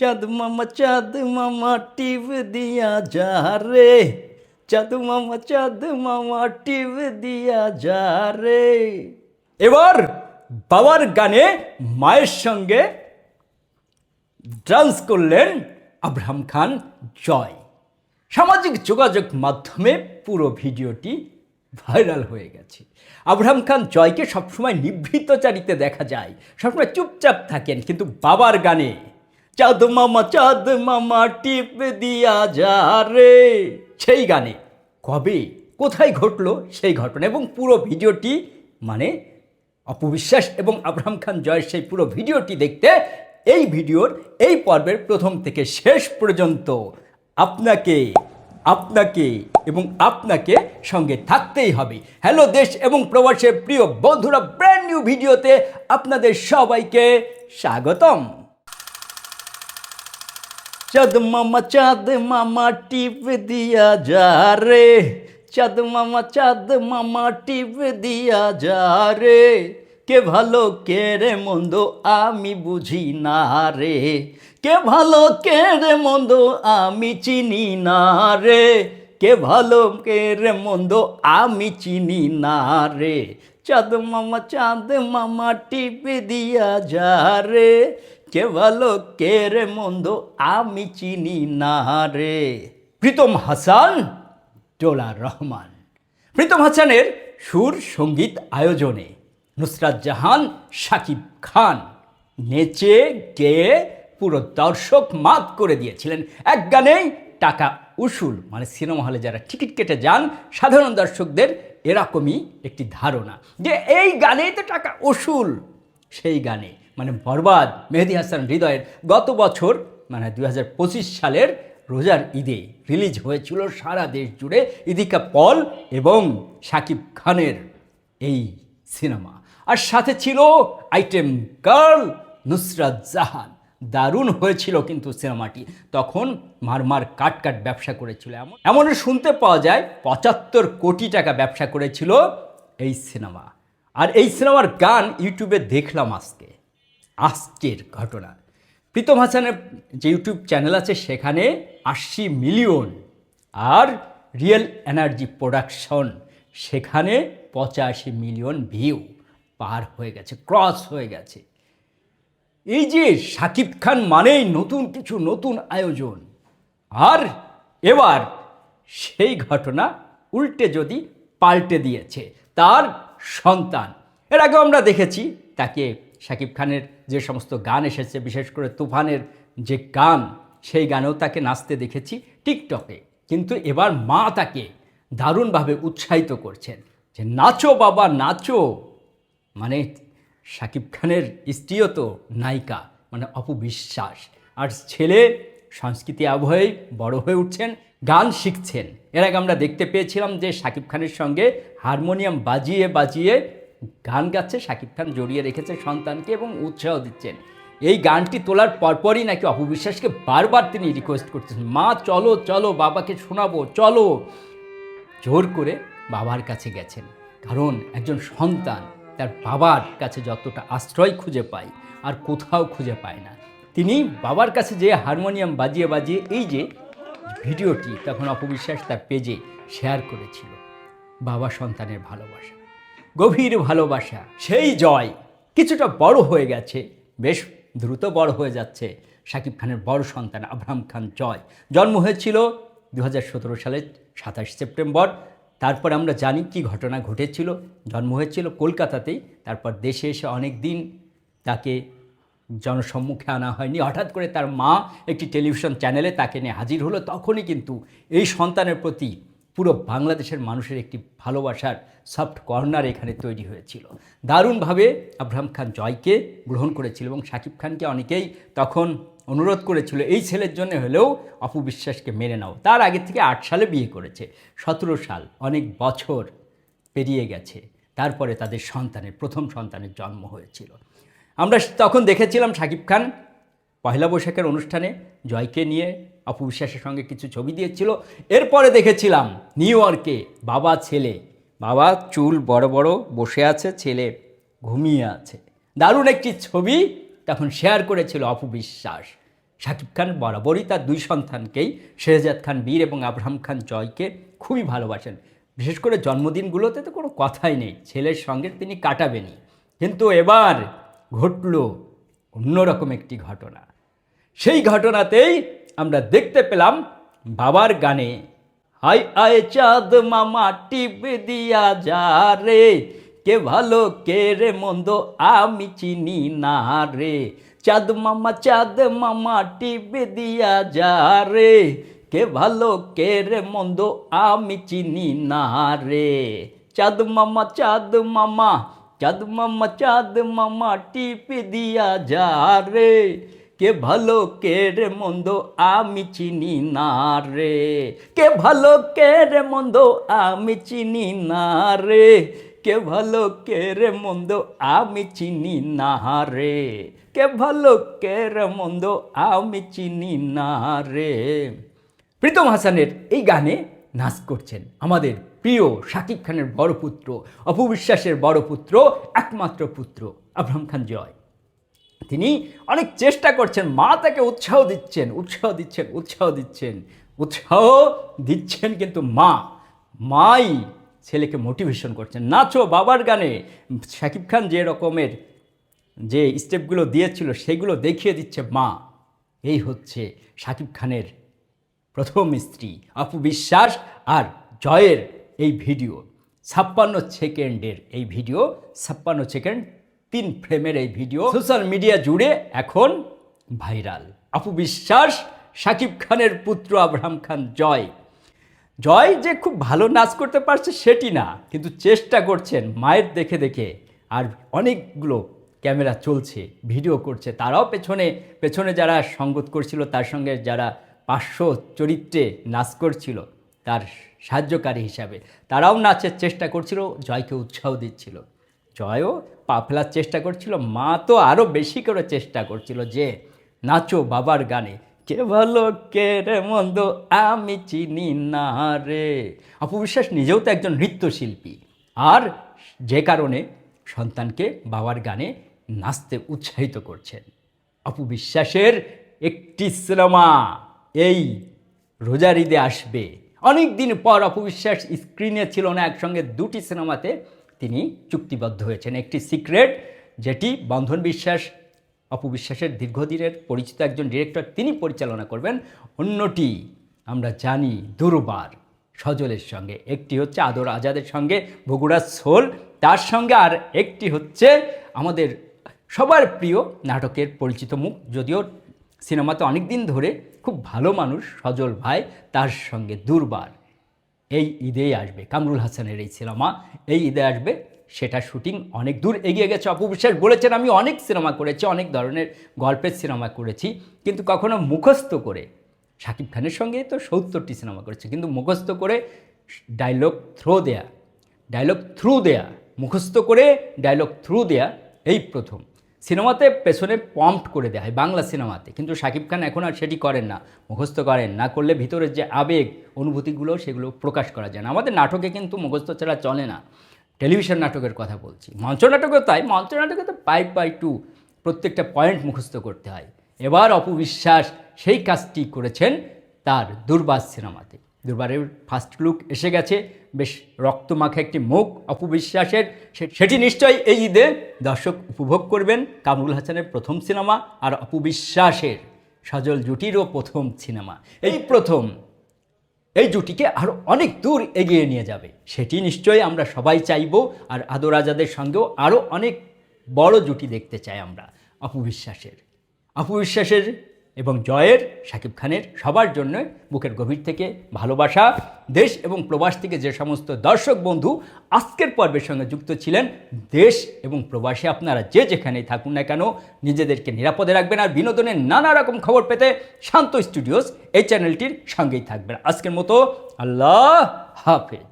চাঁদ মামা চাঁদ মামা টিপ দিয়া যা রে চাঁদ মামা চাঁদ মামা টিপ দিয়া যা রে এবার বাবার গানে মায়ের সঙ্গে ডান্স করলেন আব্রাহাম খান জয়। সামাজিক যোগাযোগ মাধ্যমে পুরো ভিডিওটি ভাইরাল হয়ে গেছে। আব্রাহাম খান জয়কে সবসময় নিভৃতচারিতে দেখা যায়, সবসময় চুপচাপ থাকেন, কিন্তু বাবার গানে চাঁদ মামা চাঁদ মামা, টিপ দিয়া যা রে। সেই গানে, কবে, কোথায় ঘটলো সেই ঘটনা এবং পুরো ভিডিওটি মানে অপবিশ্বাস এবং আব্রাহাম খান জয়ের সেই পুরো ভিডিওটি দেখতে এই ভিডিওর এই পর্বের প্রথম থেকে শেষ পর্যন্ত আপনাকে আপনাকে এবং আপনাকে সঙ্গে থাকতেই হবে। হ্যালো দেশ এবং প্রবাসের প্রিয় বন্ধুরা ব্র্যান্ড নিউ ভিডিওতে আপনাদের সবাইকে স্বাগতম। চাঁদ মামা চাঁদ মামা টিপ দিয়া যা রে চাঁদ মামা চাঁদ মামা টিপ দিয়া যা রে কে ভালো কে রে মন্দ আমি বুঝি না রে কে ভালো কে রে মন্দ আমি চিনি না রে কে ভালো কে রে মন্দ আমি চিনি না রে চাঁদ মামা চাঁদ মামা টিপ দিয়া যা রে কে ভালো কে রে মন্দ আমি চিনি না রে। প্রীতম হাসান ডোলা রহমান। প্রীতম হাসানের সুর সংগীত আয়োজনে নুসরাত জাহান, সাকিব খান নেচে, গেয়ে পুরো দর্শক মাত করে দিয়েছিলেন। এক গানেই টাকা উসুল মানে সিনেমা হলে যারা টিকিট কেটে যান, সাধারণ দর্শকদের এরকমই একটি ধারণা যে এই গানেই তো টাকা উসুল। সেই গানে মানে বরবাদ মেহেদি হাসান হৃদয়ের গত বছর মানে দু হাজার পঁচিশ সালের রোজার ঈদে রিলিজ হয়েছিল সারা দেশ জুড়ে ইদিকা পল এবং শাকিব খানের এই সিনেমা। আর সাথে ছিল আইটেম গার্ল নুসরাত জাহান। দারুণ হয়েছিল কিন্তু সিনেমাটি। তখন মারমার কাট কাট ব্যবসা করেছিল। এমন এমন শুনতে পাওয়া যায়, পঁচাত্তর কোটি টাকা ব্যবসা করেছিল এই সিনেমা। আর এই সিনেমার গান ইউটিউবে দেখলাম আজকে আজকের ঘটনা। প্রীতম হাসানের যে ইউটিউব চ্যানেল আছে, সেখানে আশি মিলিয়ন আর রিয়েল এনার্জি প্রোডাকশন, সেখানে পঁচাশি মিলিয়ন ভিউ পার হয়ে গেছে, ক্রস হয়ে গেছে। এই যে শাকিব খান মানেই নতুন কিছু, নতুন আয়োজন। আর এবার সেই ঘটনা উল্টে যদি পাল্টে দিয়েছে তার সন্তান। এর আগে আমরা দেখেছি তাকে শাকিব খানের যে সমস্ত গান এসেছে, বিশেষ করে তুফানের যে গান, সেই গানেও তাকে নাচতে দেখেছি টিকটকে। কিন্তু এবার মা তাকে দারুণভাবে উৎসাহিত করছেন যে, নাচো বাবা, নাচো। মানে শাকিব খানের স্ত্রীও তো নায়িকা মানে অপবিশ্বাস আর ছেলে সংস্কৃতি আবহে বড় হয়ে উঠছেন, গান শিখছেন। এর আগে আমরা দেখতে পেয়েছিলাম যে শাকিব খানের সঙ্গে হারমোনিয়াম বাজিয়ে বাজিয়ে গান গাচ্ছে শাকিব খান জড়িয়ে রেখেছে সন্তানকে এবং উৎসাহ দিচ্ছেন। এই গানটি তোলার পরপরই নাকি অপবিশ্বাসকে বারবার তিনি রিকোয়েস্ট করতেছেন, মা, চলো চলো, বাবাকে শোনাবো, চলো। জোর করে বাবার কাছে গেছেন। কারণ একজন সন্তান, তার বাবার কাছে যতটা আশ্রয় খুঁজে পায় আর কোথাও খুঁজে পায় না। তিনি বাবার কাছে যে হারমোনিয়াম বাজিয়ে বাজিয়ে এই যে ভিডিওটি তখন অপবিশ্বাস তার পেজে শেয়ার করেছিল। বাবা সন্তানের ভালোবাসা। গভীর ভালোবাসা, সেই জয় কিছুটা বড় হয়ে গেছে, বেশ দ্রুত বড় হয়ে যাচ্ছে। শাকিব খানের বড় সন্তান আব্রাহাম খান জয়। জন্ম হয়েছিল দু হাজার সতেরো সালের সাতাশ সেপ্টেম্বর। তারপর আমরা জানি কি ঘটনা ঘটেছিল। জন্ম হয়েছিল কলকাতাতেই। তারপর দেশে এসে অনেক দিন তাকে জনসম্মুখে আনা হয়নি। হঠাৎ করে তার মা একটি টেলিভিশন চ্যানেলে তাকে নিয়ে হাজির হলো। তখনই কিন্তু এই সন্তানের প্রতি পুরো বাংলাদেশের মানুষের একটি ভালোবাসার সফট কর্নার এখানে তৈরি হয়েছিল। দারুণভাবে আব্রাহাম খান জয়কে গ্রহণ করেছিল এবং শাকিব খানকে অনেকেই তখন অনুরোধ করেছিল, এই ছেলের জন্য হলেও অপবিশ্বাসকে মেনে নাও। তার আগে থেকে আট সালে বিয়ে করেছে, সতেরো সাল, অনেক বছর পেরিয়ে গেছে। তারপরে তাদের সন্তানের, প্রথম সন্তানের জন্ম হয়েছিল। আমরা তখন দেখেছিলাম শাকিব খান পয়লা বৈশাখের অনুষ্ঠানে জয়কে নিয়ে অপবিশ্বাসের সঙ্গে কিছু ছবি দিয়েছিল। এরপরে দেখেছিলাম নিউ ইয়র্কে বাবা, ছেলে। বাবা চুল বড় বড়, বসে আছে, ছেলে ঘুমিয়ে আছে। দারুণ একটি ছবি তখন শেয়ার করেছিল অপবিশ্বাস শাকিব খান বরাবরই তার দুই সন্তানকেই শেহজাদ খান বীর এবং আব্রাহাম খান জয়কে খুবই ভালোবাসেন। বিশেষ করে জন্মদিনগুলোতে তো কোনো কথাই নেই, ছেলের সঙ্গে তিনি কাটাবেনই। কিন্তু এবার ঘটল অন্যরকম একটি ঘটনা। সেই ঘটনাতেই আমরা দেখতে পেলাম বাবার গানে, হাই আয় চাঁদ মামা, টিপ দিয়া যা রে, কে ভালো, কে রে মন্দ, আমি চিনি না রে, চাঁদ মামা চাঁদ মামা, টিপ দিয়া যা রে, কে ভালো, কে রে মন্দ, আমি চিনি না রে, চাঁদ মামা চাঁদ মামা চাঁদ মামা চাঁদ মামা, টিপ দিয়া যা রে কে ভালো, কে রে মন্দ আমি চিনি না রে। কে ভালো, কে রে মন্দ আমি চিনি না রে। কে ভালো, কে রে মন্দ আমি চিনি না রে। কে ভালো, কে রে মন্দ আমি চিনি না রে। প্রীতম হাসানের এই গানে নাচ করছেন আমাদের প্রিয় শাকিব খানের বড় পুত্র অপবিশ্বাসের বড় পুত্র, একমাত্র পুত্র আব্রাহাম খান জয়। তিনি অনেক চেষ্টা করছেন, মা তাকে উৎসাহ দিচ্ছেন উৎসাহ দিচ্ছেন উৎসাহ দিচ্ছেন উৎসাহ দিচ্ছেন কিন্তু মা, মাই ছেলেকে মোটিভেশন করছেন। নাচো বাবার গানে। শাকিব খান যে রকমের যে স্টেপগুলো দিয়েছিল, সেগুলো দেখিয়ে দিচ্ছে মা। এই হচ্ছে শাকিব খানের প্রথম স্ত্রী অপু বিশ্বাস আর জয়ের এই ভিডিও। ছাপ্পান্ন সেকেন্ডের এই ভিডিও, ছাপ্পান্ন সেকেন্ড তিন ফ্রেমের এই ভিডিও সোশ্যাল মিডিয়া জুড়ে এখন ভাইরাল। আপু বিশ্বাস শাকিব খানের পুত্র আব্রাহাম খান জয়। জয় যে খুব ভালো নাচ করতে পারছে সেটি না, কিন্তু চেষ্টা করছেন মায়ের দেখে দেখে। আর অনেকগুলো ক্যামেরা চলছে, ভিডিও করছে, তারাও পেছনে পেছনে যারা সঙ্গত করছিল, তার সঙ্গে যারা পার্শ্ব চরিত্রে নাচ করছিল, তার সাহায্যকারী হিসাবে। তারাও নাচের চেষ্টা করছিল, জয়কে উৎসাহ দিচ্ছিল। জয়ও পা ফেলার চেষ্টা করছিল, মা তো আরও বেশি করে চেষ্টা করছিল যে, নাচো বাবার গানে কে ভালো কে রে মন্দ আমি চিনি না রে। অপবিশ্বাস নিজেও তো একজন নৃত্যশিল্পী। আর যে কারণে সন্তানকে বাবার গানে নাচতে উৎসাহিত করছেন। অপবিশ্বাসের একটি সিনেমা, এই রোজার ঈদে আসবে। অনেক দিন পর অপবিশ্বাস স্ক্রিনে ছিল না, একসঙ্গে দুটি সিনেমাতে তিনি চুক্তিবদ্ধ হয়েছেন। একটি সিক্রেট যেটি বন্ধন বিশ্বাস অপবিশ্বাসের দীর্ঘদিনের পরিচিত একজন ডিরেক্টর তিনি পরিচালনা করবেন। অন্যটি আমরা জানি, দুর্বার, সজলের সঙ্গে। একটি হচ্ছে আদর আজাদের সঙ্গে বগুড়ার সোল, তার সঙ্গে আর একটি হচ্ছে আমাদের সবার প্রিয় নাটকের পরিচিত মুখ। যদিও সিনেমাতে অনেক দিন ধরে খুব ভালো মানুষ সজল ভাই, তার সঙ্গে দুর্বার। এই ঈদেই আসবে। কামরুল হাসানের এই সিনেমা এই ঈদে আসবে। সেটা শুটিং অনেক দূর এগিয়ে গেছে। অপবিশ্বাস বলেছেন, আমি অনেক সিনেমা করেছি, অনেক ধরনের গল্পের সিনেমা করেছি, কিন্তু কখনো মুখস্থ করে শাকিব খানের সঙ্গে তো সত্তরটি সিনেমা করেছে, কিন্তু মুখস্থ করে ডায়লগ থ্রো দেয়া, ডায়লগ থ্রু দেয়া, মুখস্থ করে ডায়লগ থ্রু দেয়া, এই প্রথম। সিনেমাতে পেছনে পম্পড করে দেয় হয়, বাংলা সিনেমাতে। কিন্তু শাকিব খান এখন আর সেটি করেন না, মুখস্থ করেন না, করলে ভিতরের যে আবেগ, অনুভূতিগুলো, সেগুলো প্রকাশ করা যায় না। আমাদের নাটকে কিন্তু মুখস্থ ছাড়া চলে না। টেলিভিশন নাটকের কথা বলছি। মঞ্চ নাটকেও তাই, মঞ্চ নাটকে তো পাই পাই টু প্রত্যেকটা পয়েন্ট মুখস্থ করতে হয়। এবার অপবিশ্বাস সেই কাজটি করেছেন তার দুর্বাস সিনেমাতে। দুর্বারের ফার্স্ট লুক এসে গেছে। বেশ রক্তমাখা একটি মুখ অপবিশ্বাসের সেটি নিশ্চয়ই এই ঈদে দর্শক উপভোগ করবেন। কামরুল হাসানের প্রথম সিনেমা আর অপবিশ্বাসের সজল জুটিরও প্রথম সিনেমা। এই প্রথম, এই জুটিকে আরও অনেক দূর এগিয়ে নিয়ে যাবে। সেটি নিশ্চয়ই আমরা সবাই চাইব আর আদর আজাদের সঙ্গেও আরও অনেক বড় জুটি দেখতে চাই আমরা অপবিশ্বাসের অপবিশ্বাসের এবং জয়ের, শাকিব খানের সবার জন্য বুকের গভীর থেকে ভালোবাসা, দেশ এবং প্রবাস থেকে যে সমস্ত দর্শক বন্ধু আজকের পর্বের সঙ্গে যুক্ত ছিলেন, দেশ এবং প্রবাসে আপনারা যে যেখানেই থাকুন না কেন, নিজেদেরকে নিরাপদে রাখবেন আর বিনোদনের নানা রকম খবর পেতে শান্ত স্টুডিওস এই চ্যানেলটির সঙ্গেই থাকবেন। আজকের মতো আল্লাহ হাফেজ।